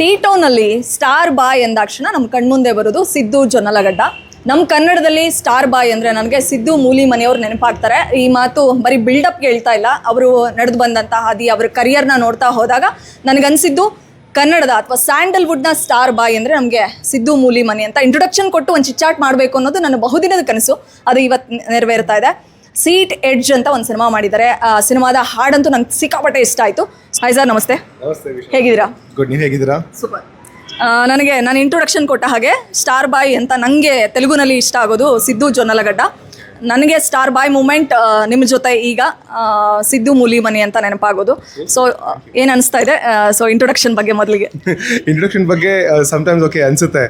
T ಟೌನಲ್ಲಿ star ಬಾಯ್ ಎಂದಾಕ್ಷಣ ನಮ್ಮ ಕಣ್ಮುಂದೆ ಬರೋದು ಸಿದ್ದು ಜೊನ್ನಲಗಡ್ಡ. ನಮ್ಮ ಕನ್ನಡದಲ್ಲಿ ಸ್ಟಾರ್ ಬಾಯ್ ಅಂದರೆ ನನಗೆ ಸಿದ್ದು ಮೂಲಿ ಮನೆಯವ್ರು ನೆನಪಾಗ್ತಾರೆ. ಈ ಮಾತು ಬರೀ ಬಿಲ್ಡಪ್ ಹೇಳ್ತಾ ಇಲ್ಲ. ಅವರು ನಡೆದು ಬಂದಂಥ ಹಾದಿ, ಅವ್ರ ಕರಿಯರ್ನ ನೋಡ್ತಾ ಹೋದಾಗ ನನಗನ್ಸಿದ್ದು ಕನ್ನಡದ ಅಥವಾ ಸ್ಯಾಂಡಲ್ವುಡ್ನ ಸ್ಟಾರ್ ಬಾಯ್ ಅಂದರೆ ನಮಗೆ ಸಿದ್ದು ಮೂಲಿ ಮನೆ ಅಂತ ಇಂಟ್ರೊಡಕ್ಷನ್ ಕೊಟ್ಟು ಒಂದು ಚಿಚ್ಚಾಟ್ ಮಾಡಬೇಕು ಅನ್ನೋದು ನನ್ನ ಬಹುದಿನದ ಕನಸು. ಅದು ಇವತ್ತು ನೆರವೇರ್ತಾ ಇದೆ. ಸೀಟ್ ಎಡ್ಜ್ ಅಂತ ಒಂದು ಸಿನಿಮಾ ಮಾಡಿದ್ದಾರೆ. ಆ ಸಿನಿಮಾದ ಹಾಡಂತೂ ನಂಗೆ ಸಿಕ್ಕಾಪಟ್ಟೆ ಇಷ್ಟ ಆಯಿತು. ಹಾಯ್ ಸರ್ ನಮಸ್ತೆ. ನಮಸ್ತೆ ಹೇಗಿದ್ದೀರಾ? ಗುಡ್ ನೀವು ಹೇಗಿದ್ದೀರಾ? ಸೂಪರ್ ನನಗೆ ನಾನು ಇಂಟ್ರೊಡಕ್ಷನ್ ಕೊಟ್ಟ ಹಾಗೆ ಸ್ಟಾರ್ ಬಾಯ್ ಅಂತ ನನಗೆ ತೆಲುಗುನಲ್ಲಿ ಇಷ್ಟ ಆಗೋದು ಸಿದ್ದು ಜೊನ್ನಲಗಡ್ಡ ನನಗೆ ಸ್ಟಾರ್ ಬಾಯ್ ಮೂಮೆಂಟ್ ನಿಮ್ಮ ಜೊತೆ ಈಗ ಆ, ಸಿದ್ದು ಮೂಲಿ ಮನಿ ಅಂತ ನೆನಪಾಗೋದು. ಸೊ ಏನು ಅನಿಸ್ತಾ ಇದೆ? ಸೊ ಇಂಟ್ರೊಡಕ್ಷನ್ ಬಗ್ಗೆ ಮೊದಲಿಗೆ. ಇಂಟ್ರೊಡಕ್ಷನ್ ಬಗ್ಗೆ ಸಮ್ಟೈಮ್ಸ್ ಓಕೆ ಅನ್ಸುತ್ತೆ.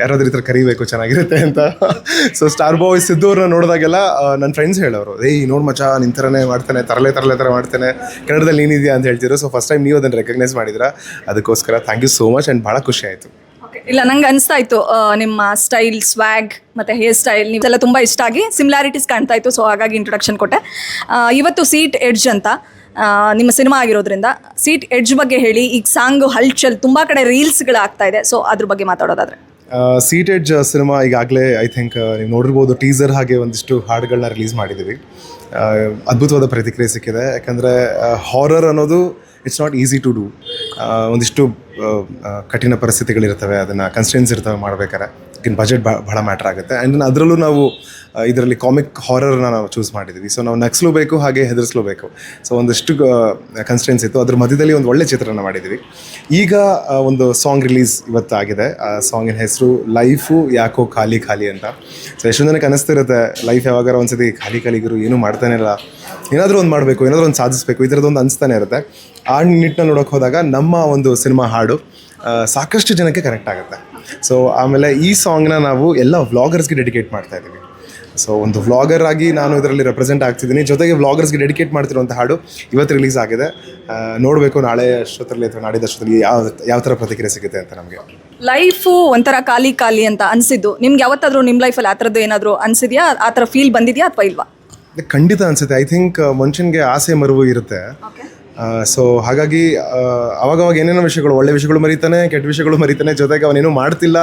ಯಾರಾದ್ರೂ ಈ ಥರ ಕರಿಬೇಕು, ಚೆನ್ನಾಗಿರುತ್ತೆ ಅಂತ. ಸೊ ಸ್ಟಾರ್ ಬಾಯ್ ಸಿದ್ದು ಅವ್ರನ್ನ ನೋಡಿದಾಗೆಲ್ಲ ನನ್ನ ಫ್ರೆಂಡ್ಸ್ ಹೇಳೋರು. ಏಯ್, ನೋಡ್ ಮಚ ನಿನ್ ಥರನೇ ಮಾಡ್ತಾನೆ, ತರಲೆ ತರಲೆ ಥರ ಮಾಡ್ತಾನೆ. ಕನ್ನಡದಲ್ಲಿ ಏನಿದೆಯಾ? ಅಂತ ಹೇಳ್ತಿದ್ರು. ಸೊ ಫಸ್ಟ್ ಟೈಮ್ ನೀವು ಅದನ್ನು ರೆಕಗ್ನೈಸ್ ಮಾಡಿದ್ರ? ಅದಕ್ಕೋಸ್ಕರ thank you so much and ಭಾಳ ಖುಷಿ ಆಯಿತು. ಇಲ್ಲ, ನಂಗೆ ಅನಿಸ್ತಾ ಇತ್ತು ನಿಮ್ಮ ಸ್ಟೈಲ್ ಸ್ವ್ಯಾಗ್ ಮತ್ತು ಹೇರ್ ಸ್ಟೈಲ್ ನೀವೆಲ್ಲ ತುಂಬ ಇಷ್ಟ ಆಗಿ ಸಿಮಿಲಾರಿಟೀಸ್ ಕಾಣ್ತಾ ಇತ್ತು ಸೊ ಹಾಗಾಗಿ ಇಂಟ್ರೊಡಕ್ಷನ್ ಕೊಟ್ಟೆ. ಇವತ್ತು ಸೀಟ್ ಎಡ್ಜ್ ಅಂತ ನಿಮ್ಮ ಸಿನಿಮಾ ಆಗಿರೋದ್ರಿಂದ ಸೀಟ್ ಎಡ್ಜ್ ಬಗ್ಗೆ ಹೇಳಿ, ಈಗ ಸಾಂಗ್ ಹಲ್ಚಲ್ ತುಂಬ ಕಡೆ ರೀಲ್ಸ್ಗಳು ಆಗ್ತಾ ಇದೆ ಸೊ ಅದ್ರ ಬಗ್ಗೆ ಮಾತಾಡೋದಾದ್ರೆ. ಸೀಟ್ ಎಡ್ಜ್ ಸಿನಿಮಾ ಈಗಾಗಲೇ ಐ ಥಿಂಕ್ ನೀವು ನೋಡಿರ್ಬೋದು ಟೀಸರ್ ಹಾಗೆ ಒಂದಿಷ್ಟು ಹಾಡುಗಳನ್ನ ರಿಲೀಸ್ ಮಾಡಿದ್ದೀವಿ. ಅದ್ಭುತವಾದ ಪ್ರತಿಕ್ರಿಯೆ ಸಿಕ್ಕಿದೆ, ಯಾಕಂದರೆ ಹಾರರ್ ಅನ್ನೋದು it's not easy to do ಒಂದಿಷ್ಟು ಕಠಿಣ ಪರಿಸ್ಥಿತಿಗಳಿರ್ತವೆ, ಅದನ್ನು ಕನ್ಸ್ಟೆನ್ಸ್ ಇರ್ತವೆ ಮಾಡ್ಬೇಕಾರೆ ಇನ್ ಬಜೆಟ್ ಭಾಳ ಮ್ಯಾಟ್ರ್ ಆಗುತ್ತೆ. ಆ್ಯಂಡ್ ಅದರಲ್ಲೂ ನಾವು ಇದರಲ್ಲಿ ಕಾಮಿಕ್ ಹಾರರ್ನ ನಾವು ಚೂಸ್ ಮಾಡಿದ್ದೀವಿ ಸೊ ನಾವು ನಕ್ಸ್ಲೂಬೇಕು ಹಾಗೆ ಹೆದರ್ಸ್ಲೂ ಸೊ ಒಂದಷ್ಟು ಕನ್ಸ್ಟೆನ್ಸ್ ಇತ್ತು. ಅದ್ರ ಮಧ್ಯದಲ್ಲಿ ಒಂದು ಒಳ್ಳೆ ಚಿತ್ರನ ಮಾಡಿದ್ದೀವಿ ಈಗ ಒಂದು ಸಾಂಗ್ ರಿಲೀಸ್ ಇವತ್ತು ಆಗಿದೆ ಆ ಸಾಂಗಿನ ಹೆಸರು ಲೈಫು ಯಾಕೋ ಖಾಲಿ ಖಾಲಿ ಅಂತ. ಸೊ ಎಷ್ಟೊಂದು ಜನಕ್ಕೆ ಅನಿಸ್ತಿರುತ್ತೆ, ಲೈಫ್ ಯಾವಾಗಾರ ಒಂದ್ಸತಿ ಖಾಲಿ ಖಾಲಿಗಿರು ಏನೂ ಮಾಡ್ತಾನೆ ಇಲ್ಲ ಏನಾದರೂ ಒಂದು ಮಾಡಬೇಕು, ಏನಾದರೂ ಒಂದು ಸಾಧಿಸಬೇಕು ಈ ಥರದ್ದೊಂದು ಅನಿಸ್ತಾನೆ ಇರುತ್ತೆ. ಆ ನಿಟ್ಟಿನಲ್ಲಿ ನೋಡೋಕೆ ಹೋದಾಗ ನಮ್ಮ ಒಂದು ಸಿನಿಮಾ ಹಾಡು ಸಾಕಷ್ಟು ಜನಕ್ಕೆ ಕನೆಕ್ಟ್ ಆಗುತ್ತೆ. ಸೊ ಆಮೇಲೆ ಈ ಸಾಂಗ್ನ ನಾವು ಎಲ್ಲ ವ್ಲಾಗರ್ಸ್ಗೆ ಡೆಡಿಕೇಟ್ ಮಾಡ್ತಾ ಇದ್ದೀವಿ. ಸೊ ಒಂದು ವ್ಲಾಗರ್ ಆಗಿ ನಾನು ಇದರಲ್ಲಿ ರೆಪ್ರೆಸೆಂಟ್ ಆಗ್ತಿದ್ದೀನಿ. ಜೊತೆಗೆ ವ್ಲಾಗರ್ಸ್ಗೆ ಡೆಡಿಕೇಟ್ ಮಾಡ್ತಿರುವಂಥ ಹಾಡು ಇವತ್ತು ರಿಲೀಸ್ ಆಗಿದೆ. ನೋಡಬೇಕು ನಾಳೆ ಅಷ್ಟೊತ್ತರಲ್ಲಿ ಅಥವಾ ನಾಡಿದ ಅಷ್ಟೊತ್ತಲ್ಲಿ ಯಾವ ಯಾವ ಥರ ಪ್ರತಿಕ್ರಿಯೆ ಸಿಗುತ್ತೆ ಅಂತ ನಮಗೆ. ಲೈಫು ಒಂಥರ ಖಾಲಿ ಖಾಲಿ ಅಂತ ಅನಿಸಿದ್ದು. ನಿಮ್ಗೆ ಯಾವತ್ತಾದರೂ ನಿಮ್ಮ ಲೈಫಲ್ಲಿ ಆ ಥರದ್ದು ಏನಾದರೂ ಅನಿಸಿದ್ಯಾ? ಆ ಥರ ಫೀಲ್ ಬಂದಿದೆಯಾ ಅಥವಾ ಇಲ್ವಾ? ಖಂಡಿತ ಅನಿಸುತ್ತೆ. ಐ ಥಿಂಕ್ ಮನುಷ್ಯನಿಗೆ ಆಸೆ ಮರುವು ಇರುತ್ತೆ. ಸೊ ಹಾಗಾಗಿ ಅವಾಗವಾಗ ಏನೇನೋ ವಿಷಯಗಳು, ಒಳ್ಳೆ ವಿಷಯಗಳು ಮರಿತಾನೆ, ಕೆಟ್ಟ ವಿಷಯಗಳು ಮರಿತಾನೆ, ಜೊತೆಗೆ ಅವನೇನು ಮಾಡ್ತಿಲ್ಲ,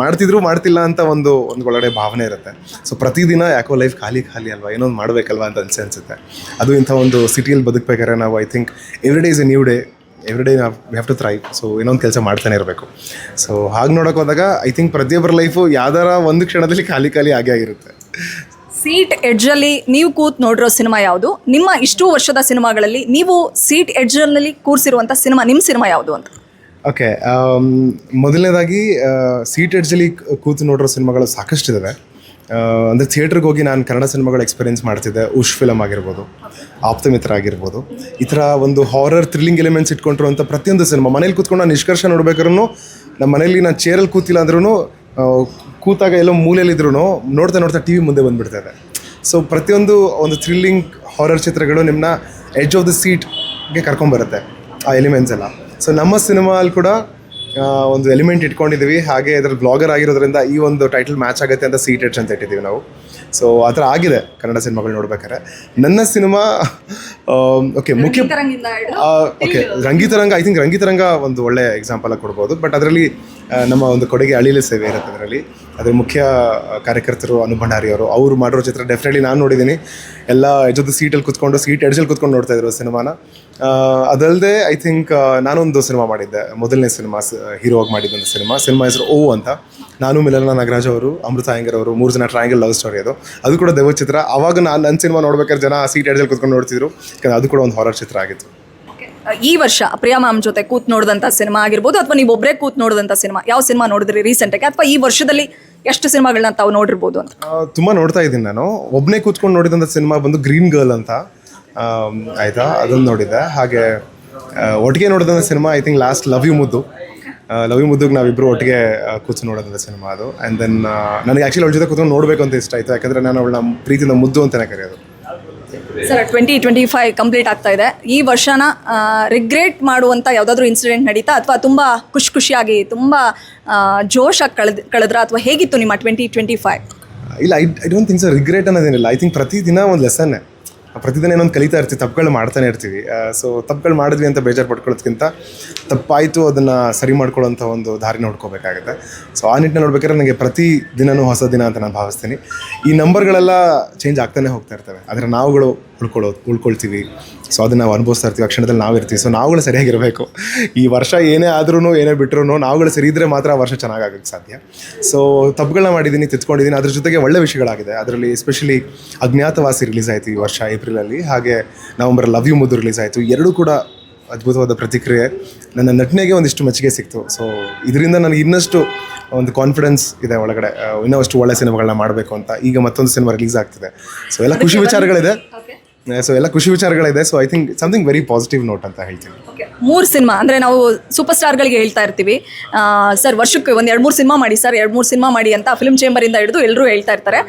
ಮಾಡ್ತಿದ್ರು ಮಾಡ್ತಿಲ್ಲ ಅಂತ ಒಂದು ಒಂದು ಒಳಗಡೆ ಭಾವನೆ ಇರುತ್ತೆ. ಸೊ ಪ್ರತಿದಿನ ಯಾಕೋ ಲೈಫ್ ಖಾಲಿ ಖಾಲಿ ಅಲ್ವಾ? ಏನೋ ಒಂದು ಮಾಡಬೇಕಲ್ವಾ ಅಂತ ಅನಿಸಿ ಅನಿಸುತ್ತೆ. ಅದು ಇಂಥ ಒಂದು ಸಿಟಿಯಲ್ಲಿ ಬದುಕಬೇಕಾದ್ರೆ ನಾವು I think every day is a new day every day have to thrive so ಏನೊಂದು ಕೆಲಸ ಮಾಡ್ತಾನೆ ಇರಬೇಕು. ಸೊ ಹಾಗೆ ನೋಡೋಕೆ ಹೋದಾಗ ಐ ಥಿಂಕ್ ಪ್ರತಿಯೊಬ್ಬರ ಲೈಫು ಯಾವ್ದಾರ ಒಂದು ಕ್ಷಣದಲ್ಲಿ ಖಾಲಿ ಖಾಲಿ ಆಗೇ ಆಗಿರುತ್ತೆ. ಸೀಟ್ ಎಡ್ಜಲ್ಲಿ ನೀವು ಕೂತ್ ನೋಡಿರೋ ಸಿನಿಮಾ ಯಾವುದು? ನಿಮ್ಮ ಇಷ್ಟು ವರ್ಷದ ಸಿನಿಮಾಗಳಲ್ಲಿ ನೀವು ಸೀಟ್ ಎಡ್ಜಲ್ಲಿ ಕೂರಿಸಿರುವಂಥ ಸಿನಿಮಾ ನಿಮ್ಮ ಸಿನಿಮಾ ಯಾವುದು ಅಂತ? ಓಕೆ ಮೊದಲನೇದಾಗಿ ಸೀಟ್ ಎಡ್ಜಲ್ಲಿ ಕೂತು ನೋಡಿರೋ ಸಿನಿಮಾಗಳು ಸಾಕಷ್ಟಿದ್ದಾವೆ ಅಂದರೆ ಥಿಯೇಟ್ರಿಗೆ ಹೋಗಿ ನಾನು ಕನ್ನಡ ಸಿನಿಮಾಗಳು ಎಕ್ಸ್ಪೀರಿಯನ್ಸ್ ಮಾಡ್ತಿದ್ದೆ. ಉಷ್ ಫಿಲಮ್ ಆಗಿರ್ಬೋದು ಆಪ್ತಮಿತ್ರ ಆಗಿರ್ಬೋದು ಈ ಥರ ಒಂದು ಹಾರರ್ ಥ್ರಿಲ್ಲಿಂಗ್ ಎಲಿಮೆಂಟ್ಸ್ ಇಟ್ಕೊಂಡಿರುವಂಥ ಪ್ರತಿಯೊಂದು ಸಿನಿಮಾ, ಮನೇಲಿ ಕೂತ್ಕೊಂಡು ನಾನು ನಿಷ್ಕರ್ಷ ನೋಡ್ಬೇಕಾದ್ರೂ ನಮ್ಮ ಮನೇಲಿ ನಾನು ಚೇರಲ್ಲಿ ಕೂತಿಲ್ಲ ಅಂದ್ರೂ ಕೂತಾಗ ಎಲ್ಲೋ ಮೂಲೆಯಲ್ಲಿದ್ರೂ ನೋಡ್ತಾ ನೋಡ್ತಾ ಟಿ ವಿ ಮುಂದೆ ಬಂದ್ಬಿಡ್ತಾರೆ. ಸೊ ಪ್ರತಿಯೊಂದು ಒಂದು ಥ್ರಿಲ್ಲಿಂಗ್ ಹಾರರ್ ಚಿತ್ರಗಳು ನಿಮ್ಮನ್ನ ಎಡ್ಜ್ ಆಫ್ ದ ಸೀಟ್ಗೆ ಕರ್ಕೊಂಬರುತ್ತೆ ಆ ಎಲಿಮೆಂಟ್ಸ್ ಎಲ್ಲ. ಸೊ ನಮ್ಮ ಸಿನಿಮಾಲ್ಲಿ ಕೂಡ ಒಂದು ಎಲಿಮೆಂಟ್ ಇಟ್ಕೊಂಡಿದ್ದೀವಿ ಹಾಗೆ ಇದರಲ್ಲಿ ಬ್ಲಾಗರ್ ಆಗಿರೋದ್ರಿಂದ ಈ ಒಂದು ಟೈಟಲ್ ಮ್ಯಾಚ್ ಆಗುತ್ತೆ ಅಂತ ಸೀಟ್ ಎಡ್ಜ್ ಅಂತ ಇಟ್ಟಿದ್ದೀವಿ ನಾವು. ಸೊ ಆ ಥರ ಆಗಿದೆ ಕನ್ನಡ ಸಿನಿಮಾಗಳು ನೋಡ್ಬೇಕಾದ್ರೆ. ನನ್ನ ಸಿನಿಮಾ ಓಕೆ ಮುಖ್ಯ okay Rangitaranga I think Rangitaranga ಒಂದು ಒಳ್ಳೆ ಎಕ್ಸಾಂಪಲಾಗಿ ಕೊಡ್ಬೋದು. ಬಟ್ ಅದರಲ್ಲಿ ನಮ್ಮ ಒಂದು ಕೊಡುಗೆ ಅಳಿಲು ಸೇವೆ ಇರುತ್ತೆ ಅದರಲ್ಲಿ. ಅದ್ರ ಮುಖ್ಯ ಕಾರ್ಯಕರ್ತರು ಅನು ಭಂಡಾರಿ ಅವರು. ಮಾಡಿರೋ ಚಿತ್ರ ಡೆಫಿನೆಟ್ಲಿ ನಾನು ನೋಡಿದ್ದೀನಿ. ಎಲ್ಲ ಜೊತೆ ಸೀಟಲ್ಲಿ ಕುತ್ಕೊಂಡು ಸೀಟ್ ಎಡ್ಜಲ್ಲಿ ಕುತ್ಕೊಂಡು ನೋಡ್ತಾ ಇದ್ರು ಸಿನಿಮಾನ. ಅದಲ್ಲದೆ ಐ ಥಿಂಕ್ ನಾನೊಂದು ಸಿನಿಮಾ ಮಾಡಿದ್ದೆ. ಮೊದಲನೇ ಸಿನಿಮಾ ಹೀರೋ ಆಗಿ ಮಾಡಿದ್ದಂಥ ಸಿನಿಮಾ. ಸಿನಿಮಾ ಹೆಸರು ಓ ಅಂತ. ನಾನು, ಮಿಲನ ನಾಗರಾಜ್ ಅವರು, ಅಮೃತ ಅಯ್ಯಂಗರ್ ಅವರು, ಮೂರು ಜನ ಟ್ರಯಾಂಗಲ್ ಲವ್ ಸ್ಟೋರಿ ಅದು. ಅದು ಕೂಡ ದೇವ ಚಿತ್ರ. ಅವಾಗ ನಾನು ನನ್ನ ಸಿನಿಮಾ ನೋಡ್ಬೇಕಾದ್ರೆ ಜನ ಸೀಟ್ ಎಡ್ಜಲ್ಲಿ ಕುತ್ಕೊಂಡು ನೋಡ್ತಿದ್ರು. ಯಾಕಂದ್ರೆ ಅದು ಕೂಡ ಒಂದು ಹಾರರ್ ಚಿತ್ರ ಆಗಿತ್ತು. ಈ ವರ್ಷ ಪ್ರಿಯಾ ಮ್ಯಾಮ್ ಜೊತೆ ಕೂತ್ ನೋಡಿದಂಥ ಸಿನಿಮಾ ಆಗಿರ್ಬೋದು, ಅಥವಾ ನೀವು ಒಬ್ಬರೇ ಕೂತ್ ನೋಡಿದಂಥ ಸಿನಿಮಾ, ಯಾವ ಸಿನಿಮಾ ನೋಡಿದ್ರಿ ರೀಸೆಂಟಾಗಿ ಅಥವಾ ಈ ವರ್ಷದಲ್ಲಿ ಎಷ್ಟು ಸಿನಿಮಾಗಳನ್ನ ತಾವು ನೋಡಿರ್ಬೋದು ಅಂತ? ತುಂಬಾ ನೋಡ್ತಾ ಇದ್ದೀನಿ ನಾನು. ಒಬ್ಬನೇ ಕೂತ್ಕೊಂಡು ನೋಡಿದಂಥ ಸಿನಿಮಾ ಬಂದು ಗ್ರೀನ್ ಗರ್ಲ್ ಅಂತ. ಆಯ್ತಾ? ಅದನ್ನು ನೋಡಿದ್ದೆ. ಹಾಗೆ ಒಟ್ಟಿಗೆ ನೋಡಿದಂಥ cinema I think last love you Muddu. Love you ಮುದ್ದುಗೆ ನಾವಿಬ್ಬರು ಒಟ್ಟಿಗೆ ಕೂತು ನೋಡೋದಂಥ ಸಿನಿಮಾ ಅದು. ಆ್ಯಂಡ್ ದೆನ್ ನನಗೆ ಆ್ಯಕ್ಚುಲಿ ಅವಳ ಜೊತೆ ಕೂತ್ಕೊಂಡು ನೋಡಬೇಕು ಅಂತ ಇಷ್ಟ ಆಯಿತು. ಯಾಕಂದರೆ ನಾನು ಅವಳ ಪ್ರೀತಿಯಿಂದ ಮುದ್ದು ಅಂತಲೇ ಕರೆಯೋದು. Sir twenty twenty five complete ಆಗ್ತಾ ಇದೆ. ಈ ವರ್ಷನ ರಿಗ್ರೆಟ್ ಮಾಡುವಂಥ ಯಾವುದಾದ್ರೂ ಇನ್ಸಿಡೆಂಟ್ ನಡೀತಾ ಅಥವಾ ತುಂಬ ಖುಷಿ ಖುಷಿಯಾಗಿ ತುಂಬ ಜೋಶಾಗಿ ಕಳೆದ ಕಳೆದ್ರ ಅಥವಾ ಹೇಗಿತ್ತು ನಿಮ್ಮ ಟ್ವೆಂಟಿ ಟ್ವೆಂಟಿ ಫೈವ್ ಇಲ್ಲ I I don't think sir regret ಅನ್ನೋದೇನಿಲ್ಲ. I think ಪ್ರತಿದಿನ ಒಂದು ಲೆಸನ್ನೇ ಪ್ರತಿದಿನ ಏನೊಂದು ಕಲಿತಾ ಇರ್ತೀವಿ, ತಪ್ಪುಗಳು ಮಾಡ್ತಾನೆ ಇರ್ತೀವಿ. ಸೊ ತಪ್ಪುಗಳು ಮಾಡಿದ್ವಿ ಅಂತ ಬೇಜಾರು ಪಡ್ಕೊಳ್ಳೋದಕ್ಕಿಂತ ತಪ್ಪಾಯಿತು, ಅದನ್ನು ಸರಿ ಮಾಡ್ಕೊಳ್ಳೋಂಥ ಒಂದು ದಾರಿ ನೋಡ್ಕೋಬೇಕಾಗುತ್ತೆ ಸೊ ಆ ನಿಟ್ಟಿನಲ್ಲಿ ನೋಡ್ಬೇಕಾದ್ರೆ ನನಗೆ ಪ್ರತಿ ದಿನನೂ ಹೊಸ ದಿನ ಅಂತ ನಾನು ಭಾವಿಸ್ತೀನಿ. ಈ ನಂಬರ್ಗಳೆಲ್ಲ ಚೇಂಜ್ ಆಗ್ತಾನೆ ಹೋಗ್ತಾ ಇರ್ತವೆ. ಆದರೆ ನಾವುಗಳು ಉಳ್ಕೊಳ್ಳೋದು ಉಳ್ಕೊಳ್ತೀವಿ. ಸೊ ಅದನ್ನು ನಾವು ಅನುಭವಿಸ್ತಾ ಇರ್ತೀವಿ. ಆ ಕ್ಷಣದಲ್ಲಿ ಇರ್ತೀವಿ. ಸೊ ನಾವುಗಳು ಸರಿಯಾಗಿರಬೇಕು. ಈ ವರ್ಷ ಏನೇ ಆದ್ರೂ ಏನೇ ಬಿಟ್ಟರು ನಾವುಗಳು ಸರಿ ಇದ್ರೆ ಮಾತ್ರ ಆ ವರ್ಷ ಚೆನ್ನಾಗಾಗಕ್ಕೆ ಸಾಧ್ಯ. ಸೊ ತಪ್ಪುಗಳನ್ನ ಮಾಡಿದ್ದೀನಿ ತಿದ್ಕೊಂಡಿದ್ದೀನಿ ಅದ್ರ ಜೊತೆಗೆ ಒಳ್ಳೆ ವಿಷಯಗಳಾಗಿದೆ. ಅದರಲ್ಲಿ ಎಸ್ಪೆಷಲಿ ಅಜ್ಞಾತವಾಸಿ ರಿಲೀಸ್ ಆಯಿತು ಈ ವರ್ಷ ಏಪ್ರಿಲಲ್ಲಿ. ಹಾಗೆ November love you Muddu release ಆಯಿತು. ಎರಡೂ ಕೂಡ ಅದ್ಭುತವಾದ ಪ್ರತಿಕ್ರಿಯೆ. ನನ್ನ ನಟನೆಗೆ ಒಂದಿಷ್ಟು ಮೆಚ್ಚುಗೆ ಸಿಕ್ತು. ಸೊ ಇದರಿಂದ ನನಗೆ ಇನ್ನಷ್ಟು ಒಂದು ಕಾನ್ಫಿಡೆನ್ಸ್ ಇದೆ ಒಳಗಡೆ. ಇನ್ನಷ್ಟು ಒಳ್ಳೆ ಸಿನಿಮಾಗಳನ್ನ ಮಾಡಬೇಕು ಅಂತ. ಈಗ ಮತ್ತೊಂದು ಸಿನಿಮಾ ರಿಲೀಸ್ ಆಗ್ತಿದೆ. ಸೊ ಎಲ್ಲ ಖುಷಿ ವಿಚಾರಗಳಿದೆ. ಸೊ ಎಲ್ಲ ಖುಷಿ ವಿಚಾರಗಳಿದೆ. So I think something very positive note ಅಂತ ಹೇಳ್ತೀನಿ. ಮೂರು ಸಿನಿಮಾ ಅಂದರೆ ನಾವು ಸೂಪರ್ ಸ್ಟಾರ್ಗಳಿಗೆ ಹೇಳ್ತಾ ಇರ್ತೀವಿ. ಸರ್ ವರ್ಷಕ್ಕೆ ಒಂದು ಎರಡು ಮೂರು ಸಿನಿಮಾ ಮಾಡಿ ಸರ್ ಎರಡು ಮೂರು ಸಿನಿಮಾ ಮಾಡಿ ಅಂತ ಫಿಲ್ಮ್ ಚೇಂಬರಿಂದ ಹಿಡಿದು ಎಲ್ಲರೂ ಹೇಳ್ತಾ ಇರ್ತಾರೆ.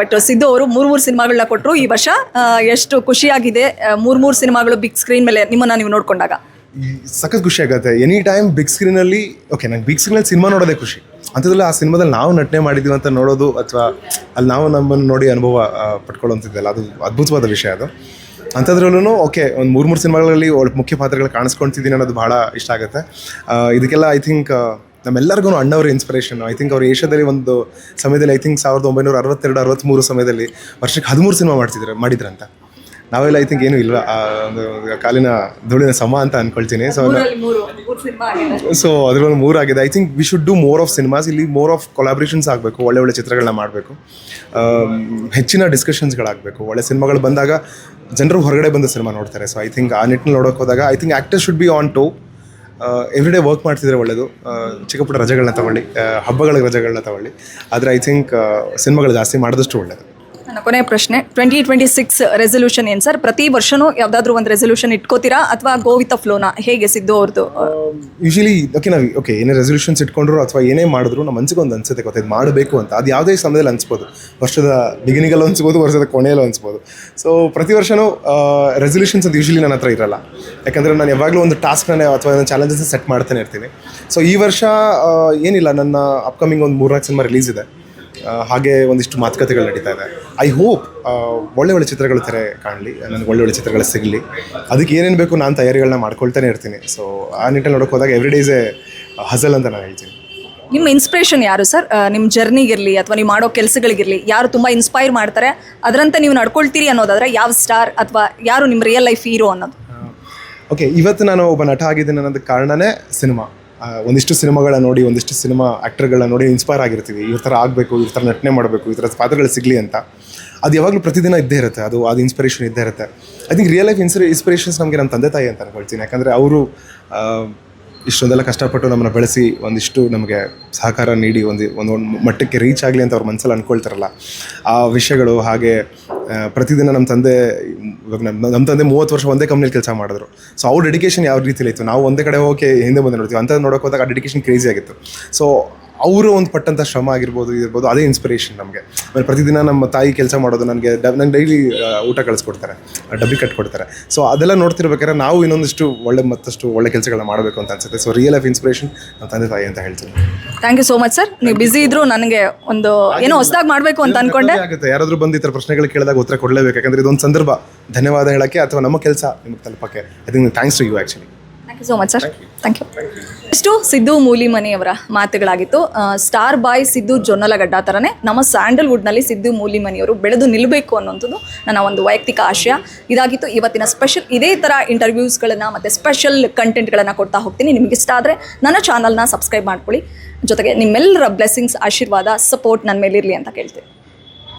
ಬಟ್ ಸಿದ್ದು ಅವರು ಮೂರು ಮೂರು ಸಿನಿಮಾಗಳನ್ನ ಕೊಟ್ಟರು ಈ ವರ್ಷ ಎಷ್ಟು ಖುಷಿಯಾಗಿದೆ ಮೂರು ಮೂರು ಸಿನಿಮಾಗಳು ಬಿಗ್ ಸ್ಕ್ರೀನ್ ಮೇಲೆ ನಿಮ್ಮನ್ನು ನೀವು ನೋಡಿಕೊಂಡಾಗ? ಸಖತ್ ಖುಷಿ ಆಗುತ್ತೆ. ಎನಿ ಟೈಮ್ ಬಿಗ್ ಸ್ಕ್ರೀನಲ್ಲಿ ಓಕೆ ನಂಗೆ ಬಿಗ್ ಸ್ಕ್ರೀನಲ್ಲಿ ಸಿನಿಮಾ ನೋಡೋದೇ ಖುಷಿ. ಅಂಥದ್ರಲ್ಲಿ ಆ ಸಿನಿಮಾದಲ್ಲಿ ನಾವು ನಟನೆ ಮಾಡಿದ್ದೀವಿ ಅಂತ ನೋಡೋದು ಅಥವಾ ಅಲ್ಲಿ ನಾವು ನಮ್ಮನ್ನು ನೋಡಿ ಅನುಭವ ಆ, ಪಡ್ಕೊಳ್ಳೋಂಥದ್ದಲ್ಲ ಅದು ಅದ್ಭುತವಾದ ವಿಷಯ ಅದು. ಅಂಥದ್ರಲ್ಲೂ ಓಕೆ ಒಂದು ಮೂರು ಮೂರು ಸಿನಿಮಾಗಳಲ್ಲಿ ಒಳ್ಳೆ ಮುಖ್ಯ ಪಾತ್ರಗಳು ಕಾಣಿಸ್ಕೊಳ್ತಿದ್ದೀನಿ ಅನ್ನೋದು ಭಾಳ ಇಷ್ಟ ಆಗುತ್ತೆ. ಇದಕ್ಕೆಲ್ಲ ಐ ಥಿಂಕ್ ನಮ್ಮೆಲ್ಲರಿಗೂ ಅಣ್ಣವ್ರ ಇನ್ಸ್ಪಿರೇಷನ್ ಐ ಥಿಂಕ್ ಅವರು ಏಷ್ಯಾದಲ್ಲಿ ಒಂದು ಸಮಯದಲ್ಲಿ ಐ ಥಿಂಕ್ ಸಾವಿರದ ಒಂಬೈನೂರ ಅರವತ್ತೆರಡು ಅರವತ್ತ್ಮೂರು ಸಮಯದಲ್ಲಿ ವರ್ಷಕ್ಕೆ ಹದಿಮೂರು ಸಿನಿಮಾ ಮಾಡ್ತಿದ್ರು ಮಾಡಿದ್ರಂತ. ನಾವೆಲ್ಲ ಐ ಥಿಂಕ್ ಏನು ಇಲ್ಲ ಆ ಒಂದು ಕಾಲಿನ ಧೂಳಿನ ಸಮ ಅಂತ ಅನ್ಕೊಳ್ತೀನಿ. ಸೊ ಸೊ ಅದ್ರಲ್ಲಿ ಮೂರಾಗಿದೆ ಆಗಿದೆ. I think we should do more of cinemas ಇಲ್ಲಿ ಮೋರ್ ಆಫ್ ಕೊಲಾಬ್ರೇಷನ್ಸ್ ಆಗಬೇಕು ಒಳ್ಳೆ ಒಳ್ಳೆ ಚಿತ್ರಗಳನ್ನ ಮಾಡಬೇಕು. ಹೆಚ್ಚಿನ ಡಿಸ್ಕಷನ್ಸ್ಗಳಾಗಬೇಕು ಒಳ್ಳೆ ಸಿನಿಮಾಗಳು ಬಂದಾಗ ಜನರು ಹೊರಗಡೆ ಬಂದು ಸಿನಿಮಾ ನೋಡ್ತಾರೆ. ಸೊ ಐ ಥಿಂಕ್ ಆ ನಿಟ್ಟಿನಲ್ಲಿ ನೋಡೋಕೆ ಹೋದಾಗ I think actor should be on to every day work ಮಾಡ್ತಿದ್ರೆ ಒಳ್ಳೆಯದು ಚಿಕ್ಕ ಪುಟ್ಟ ರಜೆಗಳನ್ನ ತಗೊಳ್ಳಿ. ಆ, ಹಬ್ಬಗಳ ರಜೆಗಳನ್ನ ತಗೊಳ್ಳಿ. ಆದರೆ ಐ ಥಿಂಕ್ ಸಿನಿಮಾಗಳು ಜಾಸ್ತಿ ಮಾಡಿದಷ್ಟು ಒಳ್ಳೆಯದು ನನ್ನ ಕೊನೆಯ ಪ್ರಶ್ನೆ ಟ್ವೆಂಟಿ ಟ್ವೆಂಟಿ ಸಿಕ್ಸ್ ರೆಸೊಲ್ಯೂಷನ್ ಏನು ಸರ್? ಪ್ರತಿ ವರ್ಷನೂ ಯಾವುದಾದ್ರೂ ಒಂದು ರೆಸೊಲ್ಯೂಷನ್ ಇಟ್ಕೋತೀರಾ? ಅಥವಾ ಗೋ ವಿತ್ ಫ್ಲೋನ ಹೇಗೆ ಸಿದ್ದು ಅವ್ರದ್ದು ಯೂಶಲಿ ಓಕೆ ನಾವು ಓಕೆ ಏನೇ ರೆಸೊಲ್ಯೂಷನ್ಸ್ ಇಟ್ಕೊಂಡ್ರು ಅಥವಾ ಏನೇ ಮಾಡಿದ್ರು ನಮ್ಮ ಮನಸ್ಸಿಗೆ ಒಂದು ಅನ್ಸುತ್ತೆ ಗೊತ್ತಾಯ್ತು ಮಾಡಬೇಕು ಅಂತ. ಅದು ಯಾವುದೇ ಸಮಯದಲ್ಲಿ ಅನಿಸ್ಬೋದು. ವರ್ಷದ ಬಿಗಿನಿಗಲ್ಲೂ ಅನ್ಸ್ಬೋದು, ವರ್ಷದ ಕೊನೆಯಲ್ಲೂ ಅನ್ಸ್ಬೋದು. ಸೊ ಪ್ರತಿ ವರ್ಷನೂ ರೆಸೊಲ್ಯೂಷನ್ಸ್ ಅದು ಯೂಶಲಿ ನನ್ನ ಹತ್ರ ಇರಲ್ಲ. ಯಾಕಂದರೆ ನಾನು ಯಾವಾಗಲೂ ಒಂದು ಟಾಸ್ಕ್ನೇ ಅಥವಾ ಒಂದು ಚಾಲೆಂಜಸ್ ಸೆಟ್ ಮಾಡ್ತಾನೆ ಇರ್ತೀನಿ. ಸೊ ಈ ವರ್ಷ ಏನಿಲ್ಲ, ನನ್ನ ಅಪ್ಕಮಿಂಗ್ ಒಂದು ಮೂರ್ನಾಲ್ಕು ಸಿನಿಮಾ ರಿಲೀಸ್ ಇದೆ. ಹಾಗೆ ಒಂದಿಷ್ಟು ಮಾತುಕತೆಗಳು ನಡೀತಾ ಇದೆ. ಐ ಹೋಪ್ ಒಳ್ಳೆ ಒಳ್ಳೆ ಚಿತ್ರಗಳು ಥರ ಕಾಣಲಿ ನನಗೆ ಒಳ್ಳೆ ಒಳ್ಳೆ ಚಿತ್ರಗಳು ಸಿಗಲಿ. ಅದಕ್ಕೆ ಏನೇನು ಬೇಕು ನಾನು ತಯಾರಿಗಳನ್ನ ಮಾಡ್ಕೊಳ್ತಾನೆ ಇರ್ತೀನಿ. ಸೊ ಆ ನಿಟ್ಟಲ್ಲಿ ನೋಡೋಕೆ ಹೋದಾಗ ಎವ್ರಿ ಡೇಸ್ ಎ ಹಸಲ್ ಅಂತ ನಾನು ಹೇಳ್ತೀನಿ. ನಿಮ್ಮ ಇನ್ಸ್ಪಿರೇಷನ್ ಯಾರು ಸರ್ ನಿಮ್ಮ ಜರ್ನಿಗಿರಲಿ ಅಥವಾ ನೀವು ಮಾಡೋ ಕೆಲಸಗಳಿಗಿರಲಿ ಯಾರು ತುಂಬ ಇನ್ಸ್ಪೈರ್ ಮಾಡ್ತಾರೆ? ಅದರಂತೆ ನೀವು ನಡ್ಕೊಳ್ತೀರಿ ಅನ್ನೋದಾದರೆ ಯಾವ ಸ್ಟಾರ್ ಅಥವಾ ಯಾರು ನಿಮ್ಮ ರಿಯಲ್ ಲೈಫ್ ಹೀರೋ ಅನ್ನೋದು? ಓಕೆ ಇವತ್ತು ನಾನು ಒಬ್ಬ ನಟ ಆಗಿದ್ದೀನಿ ಅನ್ನೋದಕ್ಕೆ ಕಾರಣನೇ ಸಿನಿಮಾ. ಒಂದಿಷ್ಟು ಸಿನಿಮಾಗಳ ನೋಡಿ, ಒಂದಿಷ್ಟು ಸಿನಿಮಾ ಆ್ಯಕ್ಟರ್ಗಳನ್ನ ನೋಡಿ ಇನ್ಸ್ಪೈರ್ ಆಗಿರ್ತೀವಿ. ಇವ್ರ ಥರ ಆಗಬೇಕು, ಇವ್ರ ಥರ ನಟನೆ ಮಾಡಬೇಕು ಈ ಥರ ಪಾತ್ರಗಳು ಸಿಗಲಿ ಅಂತ. ಅದು ಯಾವಾಗಲೂ ಪ್ರತಿದಿನ ಇದ್ದೇ ಇರುತ್ತೆ. ಅದು ಅದು ಇನ್ಸ್ಪಿರೇಷನ್ ಇದ್ದೇ ಇರುತ್ತೆ. ಐ ಥಿಂಕ್ ರಿಯಲ್ ಲೈಫ್ ಇನ್ಸ್ ಇನ್ಸ್ಪಿರೇಷನ್ಸ್ ನಮಗೆ ನಮ್ಮ ತಂದೆ ತಾಯಿ ಅಂತ ಅನ್ಕೊಳ್ತೀನಿ ಯಾಕಂದರೆ ಅವರು ಇಷ್ಟೊಂದೆಲ್ಲ ಕಷ್ಟಪಟ್ಟು ನಮ್ಮನ್ನು ಬೆಳೆಸಿ ಒಂದಿಷ್ಟು ನಮಗೆ ಸಹಕಾರ ನೀಡಿ ಒಂದು ಒಂದು ಮಟ್ಟಕ್ಕೆ ರೀಚ್ ಆಗಲಿ ಅಂತ ಅವ್ರ ಮನಸ್ಸಲ್ಲಿ ಅಂದ್ಕೊಳ್ತಾರಲ್ಲ ಆ ವಿಷಯಗಳು ಹಾಗೆ ಪ್ರತಿದಿನ ನಮ್ಮ ತಂದೆ, ಇವಾಗ ನಮ್ಮ ನಮ್ಮ ತಂದೆ ಮೂವತ್ತು ವರ್ಷ ಒಂದೇ ಕಂಪ್ನಿಲಿ ಕೆಲಸ ಮಾಡಿದ್ರು. ಸೊ ಅವ್ರ ಡೆಡಿಕೇಶನ್ ಯಾವ ರೀತಿಲಿ ಇತ್ತು? ನಾವು ಒಂದೇ ಕಡೆ ಹೋಗಿ ಹಿಂದೆ ಬಂದು ನೋಡ್ತೀವಿ. ಅಂತ ನೋಡೋಕೆ ಹೋದಾಗ ಆ ಡೆಡಿಕೇಶನ್ ಕ್ರೇಜಿ ಆಗಿತ್ತು. ಸೊ ಅವರು ಒಂದು ಪಟ್ಟಂಥ ಶ್ರಮ ಆಗಿರ್ಬೋದು ಇರ್ಬೋದು ಅದೇ ಇನ್ಸ್ಪಿರೇಷನ್ ನಮಗೆ. ಆಮೇಲೆ ಪ್ರತಿದಿನ ನಮ್ಮ ತಾಯಿ ಕೆಲಸ ಮಾಡೋದು ನನಗೆ ಡ ನಂಗೆ ಡೈಲಿ ಊಟ ಕಳಿಸ್ಕೊಡ್ತಾರೆ ಡಬ್ಬಿ ಕಟ್ಕೊಡ್ತಾರೆ. ಸೊ ಅದೆಲ್ಲ ನೋಡ್ತಿರ್ಬೇಕಾದ್ರೆ ನಾವು ಇನ್ನೊಂದಿಷ್ಟು ಒಳ್ಳೆ ಮತ್ತಷ್ಟು ಒಳ್ಳೆ ಕೆಲಸಗಳನ್ನ ಮಾಡಬೇಕು ಅಂತ ಅನ್ಸುತ್ತೆ. ಸೊ ರಿಯಲ್ ಆಫ್ ಇನ್ಸ್ಪಿರೇಷನ್ ನಮ್ಮ ತಂದೆ ತಾಯಿ ಅಂತ ಹೇಳ್ತೀನಿ. Thank you so much sir ನೀವು ಬಿಸಿ ಇದ್ರು ನನಗೆ ಒಂದು ಏನೋ ಹೊಸದಾಗಿ ಮಾಡಬೇಕು ಅಂತ ಅನ್ಕೊಂಡೆ. ಆಗುತ್ತೆ. ಯಾರಾದರೂ ಬಂದು ಈ ಥರ ಪ್ರಶ್ನೆಗಳು ಕೇಳಿದಾಗ ಉತ್ತರ ಕೊಡಲೇಬೇಕು. ಯಾಕಂದ್ರೆ ಇದೊಂದು ಸಂದರ್ಭ. ಧನ್ಯವಾದ ಹೇಳಕ್ಕೆ ಅಥವಾ ನಮ್ಮ ಕೆಲಸ ನಿಮಗೆ ತಲುಪಕ್ಕೆ. I think thanks to you actually you so much sir thank you ಇಷ್ಟು ಸಿದ್ದು ಮೂಲಿಮನಿಯವರ ಮಾತುಗಳಾಗಿತ್ತು. ಸ್ಟಾರ್ ಬಾಯ್ ಸಿದ್ದು ಜೊನ್ನಲಗಡ್ಡ ಥರನೇ ನಮ್ಮ ಸ್ಯಾಂಡಲ್ವುಡ್ನಲ್ಲಿ ಸಿದ್ದು ಮೂಲಿಮನಿಯವರು ಬೆಳೆದು ನಿಲ್ಲಬೇಕು ಅನ್ನೋಂಥದ್ದು ನನ್ನ ಒಂದು ವೈಯಕ್ತಿಕ ಆಶಯ. ಇದಾಗಿತ್ತು ಇವತ್ತಿನ ಸ್ಪೆಷಲ್ ಇದೇ ಥರ ಇಂಟರ್ವ್ಯೂಸ್ಗಳನ್ನು ಮತ್ತು ಸ್ಪೆಷಲ್ ಕಂಟೆಂಟ್ಗಳನ್ನು ಕೊಡ್ತಾ ಹೋಗ್ತೀನಿ. ನಿಮಗೆ ಇಷ್ಟ ಆದರೆ ನನ್ನ ಚಾನಲ್ನ ಸಬ್ಸ್ಕ್ರೈಬ್ ಮಾಡ್ಕೊಳ್ಳಿ. ಜೊತೆಗೆ ನಿಮ್ಮೆಲ್ಲರ ಬ್ಲೆಸ್ಸಿಂಗ್ಸ್ ಆಶೀರ್ವಾದ ಸಪೋರ್ಟ್ ನನ್ನ ಮೇಲಿರಲಿ ಅಂತ ಕೇಳ್ತೀನಿ.